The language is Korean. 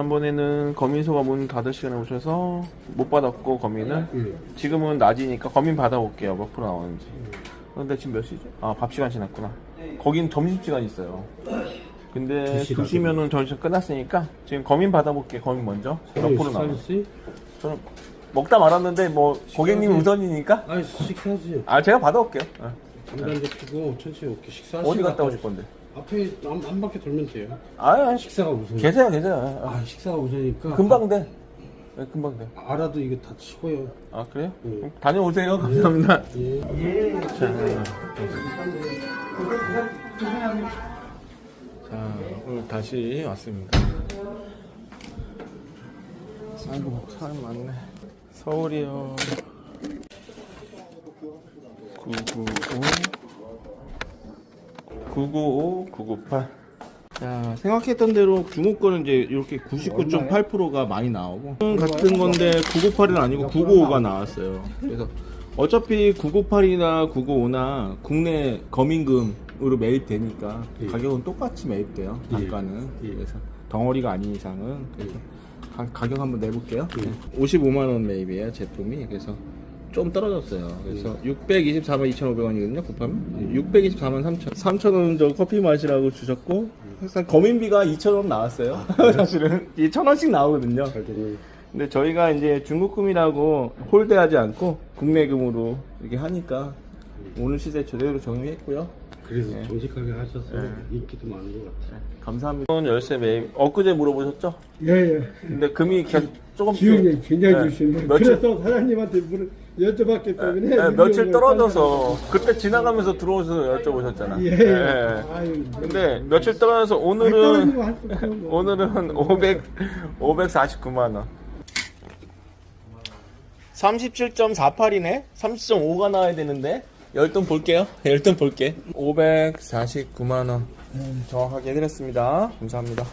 지난번에는 거민소가 문 닫을 시간에 오셔서 못 받았고 거민을 예. 지금은 낮이니까 거민 받아볼게요 몇 프로 나오는지 근데 지금 몇 시죠? 아 밥 시간 지났구나 거긴 점심시간 있어요 근데 두 시간 2시 면은 점심 끝났으니까 지금 거민 받아볼게요 거민 먼저 몇 프로 나와 서비스? 저는 먹다 말았는데 뭐 고객님 우선이니까 아 식사하지. 아 제가 받아올게요 어. 담배 피고 천천히 오게 식사하시고 어디 갔다 오실 건데? 앞에 한, 한 바퀴 돌면 돼요. 아 식사가 우선. 계세요 계세요 아, 아 식사가 우선이니까. 금방 돼 네, 금방 돼 아, 알아도 이거 다 치고요. 아 그래요? 예. 그럼 다녀오세요 감사합니다 예. 자 오늘 다시 왔습니다 아이고 사람 많네 서울이요 995 995 998 자, 생각했던 대로 중국 거는 이제 이렇게 99.8%가 많이 나오고 같은 건데 998은 아니고 995가 나왔어요. 그래서 어차피 998이나 995나 국내 거민금으로 매입되니까 예. 가격은 똑같이 매입돼요. 예. 단가는. 예. 그래서 덩어리가 아닌 이상은 그래서 가, 가격 한번 내볼게요. 예. 55만 원 매입이에요 제품이. 그래서 좀 떨어졌어요. 그래서 624만 2,500원이거든요. 곱하면 624만 3천. 3천 원저 커피 마시라고 주셨고 일단 거민비가 2,000원 나왔어요. 사실은 이 1,000원씩 나오거든요. 잘. 근데 저희가 이제 중국금이라고 홀대하지 않고 국내금으로 이렇게 하니까 오늘 시세 제대로 정리했고요. 그래서 예. 정직하게 하셔서 예. 인기도 많은 것 같아요. 감사합니다. 열쇠 매입 엊그제 물어보셨죠? 예 예. 근데 금이 계속 조금 기운이 굉장히 네. 주시네. 며칠- 그래서 사장님한테 물어 여쭤봤기 때문에. 네, 며칠 이런 걸 떨어져서 그때 지나가면서 들어오셔서 여쭤보셨잖아. 예. 예. 아유. 근데 며칠 떨어져서 아니, 오늘은 할수. 뭐. 오늘은 500 549만 원. 37.48이네. 30.5가 나와야 되는데 열돈 볼게요. 열돈 볼게. 549만 원. 정확하게 해드렸습니다. 감사합니다.